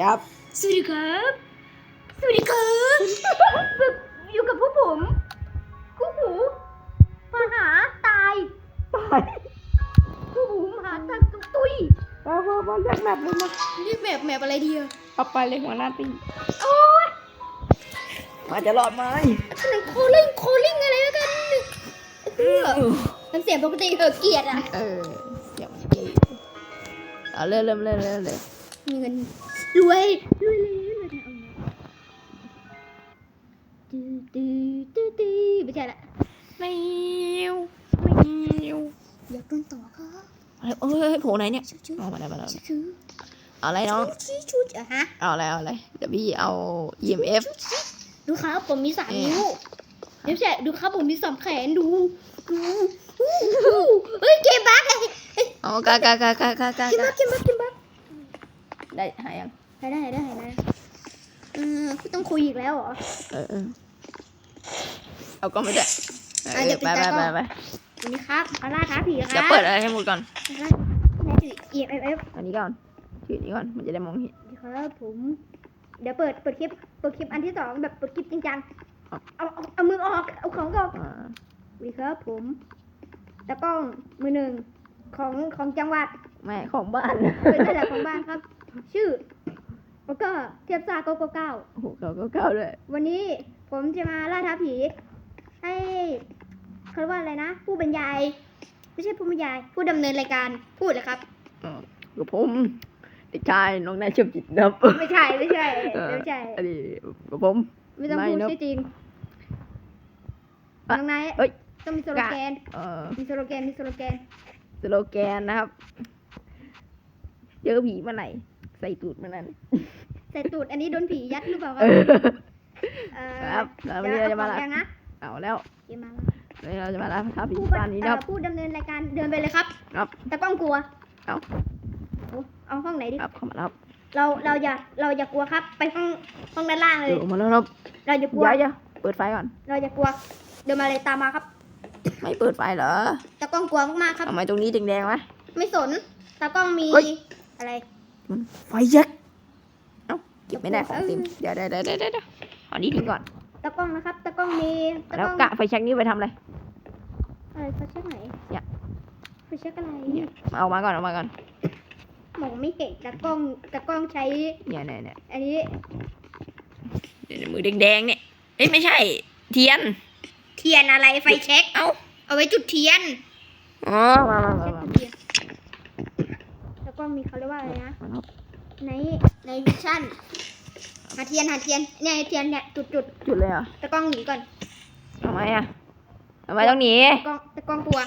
ยับ สวัสดีครับ สวัสดีครับอยู่กับพวกผมคู่หูมาหาตายตายคู่หูมาหาตายตุตุยมามามาเรียกแมปเลยมาเรียกแบบแบบอะไรดีอะเอาไปเลยหัวหน้าตีโอ้ยมาจะรอดไหมอะไรโคลิ่งโคลิ่งอะไรแล้วกันเออมันเสียงปกติเหอะเกลียดอะเออเดี๋ยวมันดีเอาเริ่มเริ่มเริ่มเริ่มเลยมีเงิน รวยรวยเลยรวยเลยตื้อตื้อตื้อตื้อไม่ใช่ละไม่วไม่วอยากโดนต่อครับเอ้ยเอ้ยโผล่ไหนเนี่ยชื่อชื่อเอามาแล้วมาแล้วชื่อเอาอะไรน้องชื่อชื่ออะฮะเอาอะไรเอาอะไรเดี๋ยวพี่เอา EMF ดูครับผมมีสามเอ๊ะนิ้วเดี๋ยวใช่ดูครับผมมีสามแขนดูดูดูเฮ้ยเกมบักเอ้ยเอ้ยเอากากากากากากาเกมบักเกมบักเกมบักได้หายยัง ได้ได้ได้ได้เออต้องคุยอีกแล้วเหรอเออเออ เอาก็ไม่ได้เอออะเดี๋ยวไปปิดไปตาก่อนไปไปวันนี้ครับมาล่าท้าผีคเดี๋ยวรับเปิดอะไรให้หมดก่อนมาล่าแม่ถือ EMF อันนี้ก่อนถือนี้ก่อน มันจะได้มองเห็น ครับผม เดี๋ยวเปิดเปิดคลิปเปิดคลิปอันที่สองแบบเปิดคลิปจริงจังครับเอาเอาเอามือออกเอาของออก อ่าสวัสดีครับผมตะกล้องมือหนึ่งของของจังหวัด แม่ของบ้าน เป็นเจ้าของบ้านครับ ชื่อ แล้วก็เทียบซาโกโกเก้าโอ้โหเก่าเก่าเก่าเลยวันนี้ผมจะมาล่าท้าผี ให้เขาเรียกว่าอะไรนะ ผู้บรรยาย ไม่ใช่ผู้บรรยาย ผู้ดำเนินรายการพูดเลยครับกับผมเด็กชายน้องนายชมจิตนับไม่ใช่ไม่ใช่เออไม่ใช่ อันนี้กับผม ไม่ต้องพูดไม่นะชื่อจริงอะน้องนายเอ้ย ต้องมีสโลแกน เอ่อมีสโลแกน มีสโลแกน สโลแกนนะครับ เจอผีเมื่อไหร่ใส่ตูดเมื่อนั้น ใส่ตูดอันนี้โดนผียัดหรือเปล่าคเอรับอเอ่อครับแล้ววันเดี๋นี้ยวเราจะมาเอาละของยังนะเอาแล้วเดี๋ยวมาละวันนี้เราจะมาละท้าผีผู้บ้านนี้เอ่นะคอรับผู้ดำเนินรายการเดินไปเลยครับครับ แต่กล้องกลัวเอา โอ้เอาห้องไหนดิครับเข้ามาแล้วครับเราเราอย่าเราอย่ากลัวครับ ไปห้องห้องด้านล่างเลย เดี๋ยวมาแล้วครับเราอย่ากลัว เดี๋ยวเดี๋ยวเปิดไฟก่อน เราอย่ากลัว เดินมาเลยตามมาครับไม่เปิดไฟเหรอตากล้องกลัวมากๆครับ ทำไมตรงนี้แดงๆวะ ไม่สนตากล้องมีเฮ้ย อะไร มันไฟยักษ์เอ้าเก็บ ไม่ได้ของเออเต็มเดี๋ยวเดี๋ยวเดี๋ยวเดี๋ยวเดี๋ยวเอานี้ทิ้งก่อนตากล้องนะครับตากล้องมีตาแล้วกล้องกะไฟแช็กนี้ไปทำอะไรอะไรเขาเช็คไหนเนี่ยเขาเช็คอะไรเนี่ยเอามาก่อนเอามาก่อนมองไม่เห็นตากล้องตากล้องใช้เนี่ยเนี่ยเนี่ยอันนี้เดี๋ยวมือแดงๆเนี่ยเอ้ยไม่ใช่ เทียน เทียนอะไรไฟเช็คเอ้าเอาไว้จุดเทียนอ๋อมามามาเช็คมาจุดเทียนตากล้องมีเขาเรียกว่าอะไรนะมาครับในในวิชั่น หาเทียนหาเทียนเนี่ยเทียนเนี่ยจุดจุดจุดเลยเหรอตากล้องหนีก่อนทำไมอะทำไมต้องหนีตากล้องตากล้องกลัว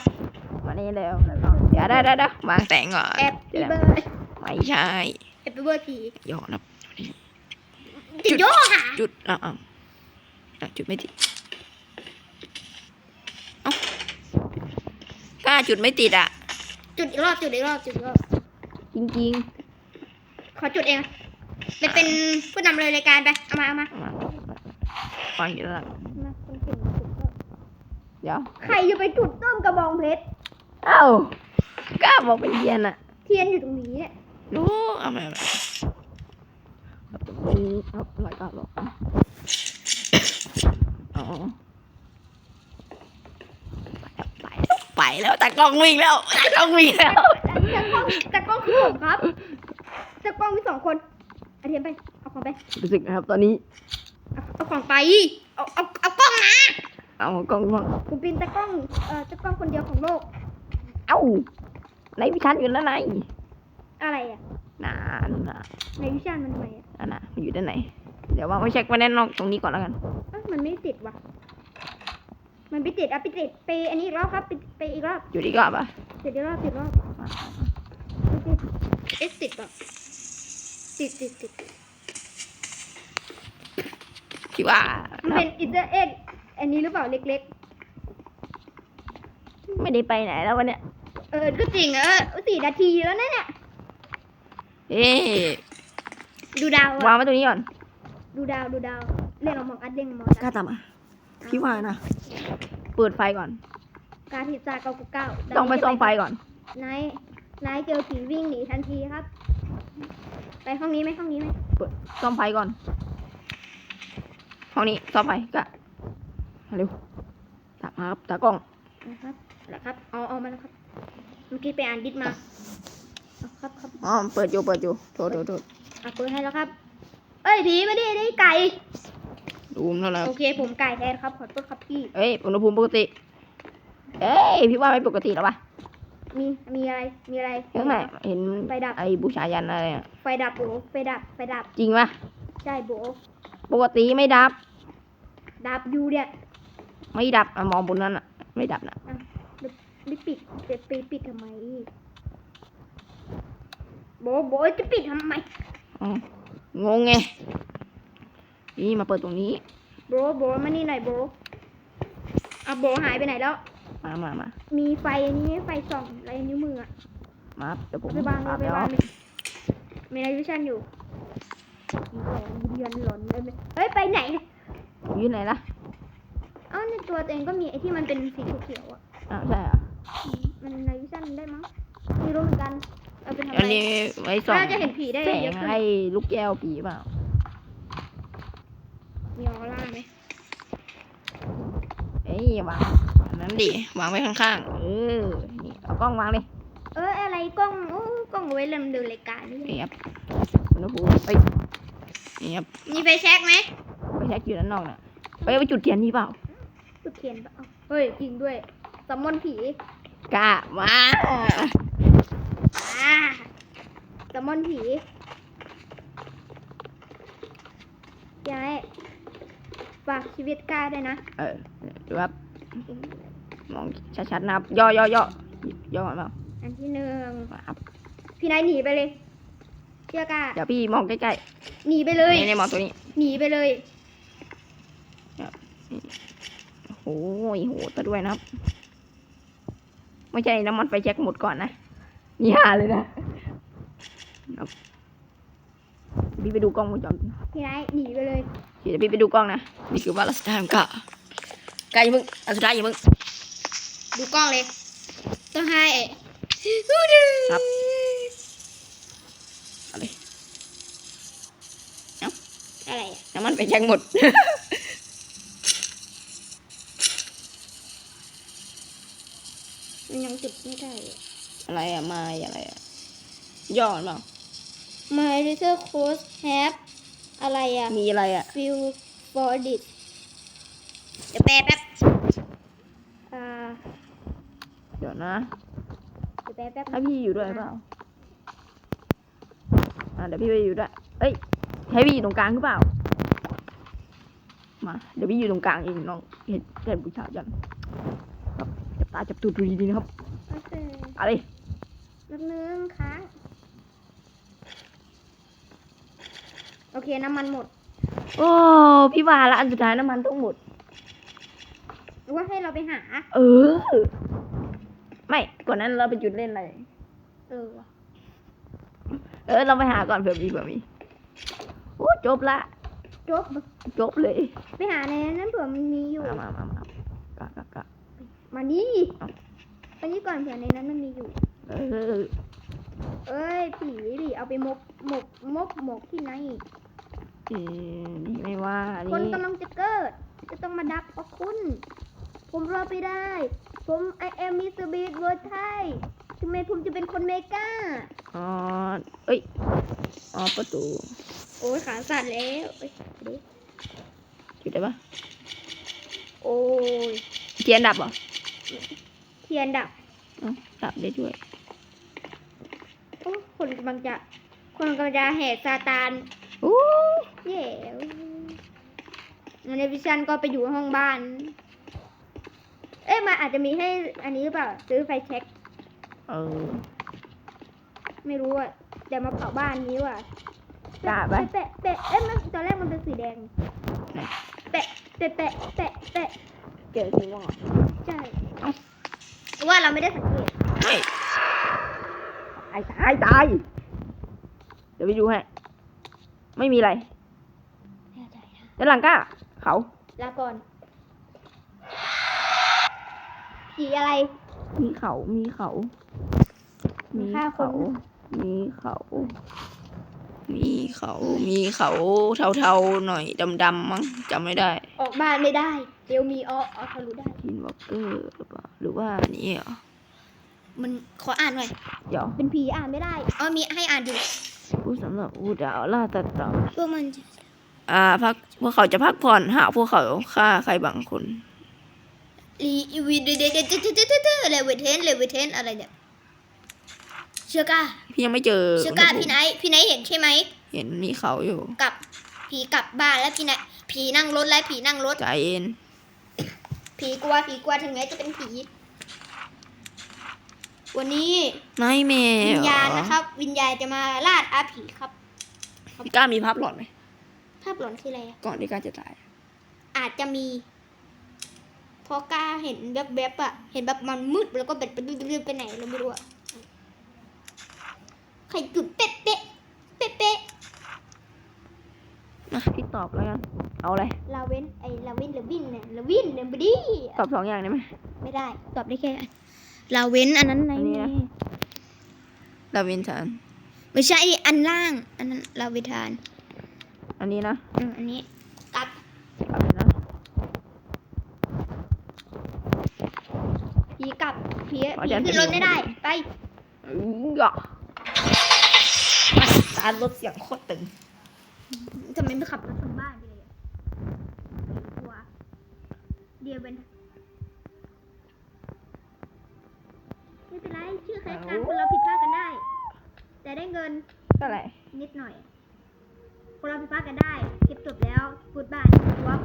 มานี่เร็วแล้วก็เดี๋ยวได้ได้ได้วางแสงก่อนแอบเดี๋ยวเบอนะร์ไม่ใช่แอบเบอร์ผีหยอดนะติดโยกค่ะจุดอะอะอะจุดไม่ติดเอ้ากล้าจุดไม่ติดอะจุดอีกรอบจุดอีกรอบจุดอีกรอบจริงขอจุดเอง ไปเป็นผู้นำเลยรายการไป เอามาเอามาๆมาฟังอยู่แล้วล่ะมาคนเก่งจุดก็เดี๋ยวใครจะไปจุดต้มกระบองเพชร เอ้ากล้าบอกเป็นเทียนอะเทียนอยู่ตรงนี้เนี่ยรู้เอามาเอามาครับตรงนี้ครับรายการหรอกอะอ๋อไปแล้วไปแล้วตากล้องวิ่งแล้วตากล้องวิ่งแล้วแต่กล้องแต่กล้องคือผมครับแต่กล้องมีสองคน เอาเทียนไป เอาของไป รู้สึกนะครับ ตอนนี้ เอาเอาของไป เอาเอาเอากล้องมาเอากล้องว่างผมเป็นตะกล้อง เอ่อตะกล้องคนเดียวของโลก เอ้าในวิชันอยู่ด้านในอะไรอะน่าน่ะในวิชามันทำไมอะนั่นน่ะมันอยู่ด้านไหน เดี๋ยววางไว้เช็คไว้แน่นอนตรงนี้ก่อนแล้วกัน เอ้ามันไม่ติดว่ะ มันไปติดอะไปติดไปอันนี้อีกรอบครับไปไปอีกรอบ อยู่ดีก็ปะติดอีกรอบติดอีกรอบมาติดเอ๊ะติดป่ะ ติดติดติดคิดว่ามันเป็นอินเตอร์เอ็กอันนี้หรือเปล่าเล็กไม่ได้ไปไหนแล้ววันเนี้ยๆ เออ ก็จริงเออสี่นาทีแล้วนะเนี่ยเอ๊ะดูดาววาอะงไว้ตรงนี้ก่อนดูดาวดูดาวเรียกเรามองอัดเด้งมองกล้าตามมาพี่ว่านะ เปิดไฟก่อน การพิซซ่าเก้าเก้าต้องไปซ่อมไฟก่อนไนท์ไนท์เจอผีวิ่งหนีทันทีครับ ไปห้องนี้ไหมห้องนี้ไหมเปิดซ่อมไฟก่อน ห้องนี้ซ่อมไฟกะเร็วตามมาครับตากล้องนะครับแล้วครับ เอาเอามาแล้วครับ เมื่อกี้ไปอ่านดิสมาเอาครับครับอ๋อเปิดอยู่เปิดอยู่โทษโทษโทษอะเปิดให้แล้วครับ เอ้ยผีไม่ได้ได้ไก่ดูมเท่าไหร่โอเค ผมไก่แทนครับขอโทษครับพี่ เอ้ยอุณหภูมิปกติ เอ้ยพี่ว่าไม่ปกติแล้วปะ มีมีอะไรมีอะไรข้างในเห็นไฟดับไอ้บูชายันอะไรอะไฟดับโบไฟดับไฟดับจริงปะใช่โบปกติไม่ดับ ดับอยู่เนี่ยไม่ดับอะมองบนนั้นอะไม่ดับนะไม่ปิดจะไปปิดทำไมโบโบจะปิดทำไมอ๋องงไงนี่มาเปิดตรงนี้ โบโบมานี่หน่อยโบอะโบหายไปไหนแล้ว มามามามีไฟอันนี้ไฟส่องอะไรนิ้วมืออะมาเดี๋ยวผมไปวางเลอายบไปแล้ววางเลยมีนาวิชั่นอยู่มีแสงยืนยันหลอนเลยไหมเฮ้ย ไปไหนเนี่ยอยู่ไหนล่ะ เอ้าในตัวตัวเองก็มีไอ้ที่มันเป็นสีเขียวๆอะอ้าวใช่เหรออืมมันนาวิชั่นได้มั้งไม่รู้เหมือนกันเอาไปทำอัอะนไรนี้ไว้ส่องน่าจะเห็นผีได้แสเยงอะขึ้นให้ลูกแก้วผีเปล่ามีออร่าไหมเอ้ยวางอั นนั้นดิวางไว้ข้างๆเออนี่เอากล้องวางเลยเอออะไรกล้องโอ้กล้องเอาไว้เริ่มดูรายการนี่นี่ครับอุณหภูมิเอ้ยนี่ครับมีไฟแช็กไหมไปเช็คอยู่ด้านนอกน่ะไปเอาไปจุดเทียนนี่เปล่าจุดเทียนปะเอ้าเฮ้ยจริงด้วยสมมอนผีกล้ามาอ่าสมมอนผียายฝากชีวิตกล้าด้วยนะ เออดูครับ มองชัดๆนะครับ ย่อย่อย่อย่อมาเปล่าอันที่หนึ่งมาครับพี่นายหนีไปเลย เชื่อกล้าเดี๋ยวพี่มองใกล้หนีไปเลยๆนี่ๆมองตัวนี้หนีไปเลย โอ้ยโหตะด้วยนะครับ ไม่ใช่น้ำมันไฟแช็กหมดก่อนนะนี่หาเลยนะครับพี่ไปดูกล้องวงจรปิด พี่นายหนีไปเลย เดี๋ยวพี่ไปดูกล้องนะ นี่คือว่ารัสดามกะกะอย่ามึงอันสุดท้ายอย่ามึง ดูกล้องเลย ต้องให้ครับเอาเลยอะไรอะน้ำมันไฟแช็กหมด มันยังจุดไม่ได้อะอะไรอะไม้อะไรอะย่อมันเปล่า My little close have อะไรอะ มีอะไรอะ feel for it เดี๋ยวแปลแป๊บอ่าเดี๋ยวนะเดี๋ยวแปลแป๊บให้พี่อยู่ด้วยเปล่าอ่าเดี๋ยวพี่ไปอยู่ด้วยเอ้ยให้พี่อยู่ตรงกลางหรือเปล่า มา เดี๋ยวพี่อยู่ตรงกลางเองน้อง เห็นเห็นผู้ชายยันครับจับตาจับตูดดูดีๆนะครับโอเคอะไรแป๊บนึงค้างโอเคน้ำมันหมด โอ้พี่ว่าละอันสุดท้ายน้ำมันต้องหมด หรือว่าให้เราไปหา เออ ไม่ก่อนนั้นเราไปจุดเล่นอะไรเออว่ะเออเราไปหาก่อนเผื่อมีเผื่อมีโอ้จบละจบจบเลย ไปหาในนั้นเผื่อมันมีอยู่ มามามามากะกะกะมานี่เอ้าไปนี่ก่อนเผื่อในนั้นมันมีอยู่ เออ เอ้ยผีผีเอาไปหมกหมกหมกหมกที่ไหนเอ่อนี่ไม่ว่าอันคนนี้กำลังจะเกิด จะต้องมาดักเอาคุณ ผมรอไปได้ ผมไอเอ็มมิสบีดเวอร์ไทยทำไมผมจะเป็นคนเมกาอ๋อ เอ้ย อ๋อ ประตู โอ้ยขาสั่นแล้วเอ้ยเดี๋ยวจุดได้ปะโอ้ย เทียนดับเหรอ เทียนดับอ๋อดับได้ด้วยโอ้คนกำลังจะ คนกำลังจะแห่ซาตานโอ้เย่ในวิชันก็ไปอยู่ห้องบ้าน เอ๊ะมาอาจจะมีให้อันนี้หรือเปล่า ซื้อไฟแช็กเออ ไม่รู้อะแต่มาเผาบ้านนี้ว่ะกล้าปะ แปะแปะเอ๊ะมันตอนแรกมันเป็นสีแดงไหนแปะแปะแปะแปะแปะเจอสีม่วงเหรอใช่เอ้าว่าเราไม่ได้สังเกตไม่ตายตายตาย เดี๋ยวไปดูให้ไม่มีอะไร ด้านหลังก้าเขา ลาก่อน สีอะไร มีเขา มีเขา มีฆ่าคเขานมีเขา มีเขา มีเขาเทาๆหน่อยดำๆมั้งจำไม่ได้ ออกบ้านไม่ได้ เดี๋ยวมีอ้ออ้อทะลุได้ทินวอลเกอร์หรือเปล่าหรือว่าอันนี้เหรอมันขออ่านหน่อย เดี๋ยว เป็นผีอ่านไม่ได้อ๋อมีให้อ่านอยู่ผู้สำหรับผู้ดาวล่าตัดต่อพวกมันจะอ่าพักพวกเขาจะพักผ่อนหากพวกเขาฆ่าใครบางคน รีวีเดเดเดเดเดเดเดเลเวเทนเลเวเทนอะไรเนี่ยเชือก้าพี่ยังไม่เจอเชือก้าพี่ไนท์พี่ไนท์เห็นใช่ไหมเห็นมีเขาอยู่กลับผีกลับบ้านแล้วพี่ไนท์ผีนั่งรถแล้วผีนั่งรถใจเย็นผีกลัวผีกลัวถึงแม้จะเป็นผี วันนี้ไนท์เมย์วิญญาณนะครับ วิญญาณจะมาลาดอาผีครับพี่ก้ามีภาพหลอนไหมภาพหลอนคืออะไรก่อนที่ก้าจะตาย อาจจะมี พราะกล้าเห็นแวบๆอะเห็นแบบมันมืดแล้วก็แบบไปไปไหนเราไม่รู้อะใครจุดเป๊ะเป๊ะเป๊ะเป๊ะนะพี่ตอบแล้วกันเอาเลยลาเวนไอลาเวนลาวินเนี่ยลาวินเนี่ยบดีตอบสองอย่างได้ไหมไม่ได้ ตอบได้แค่ลาเวนอันนั้นไหนอันนี้นะลาเวนทาน ไม่ใช่อันล่าง อันนั้นลาเวนทาน อันนี้นะอืมอันนี้กลับ กลับเลยนะ ผีกลั บผีอ๋อผีเดี๋ยวขึ้นรถไม่ได้ ไปอืออะตารถเสียงโคตรตึงทำไมไม่ขับรถชนบ้านไปเลยอะกลัวเดียวเป็นไม่เป็นไรชื่อคล้ายกันคนเราผิดพลาดกันได้ แต่ได้เงินเท่าไหร่นิดหน่อย คนเราผิดพลาดกันได้ เก็บจบแล้วพูดบ้านวับ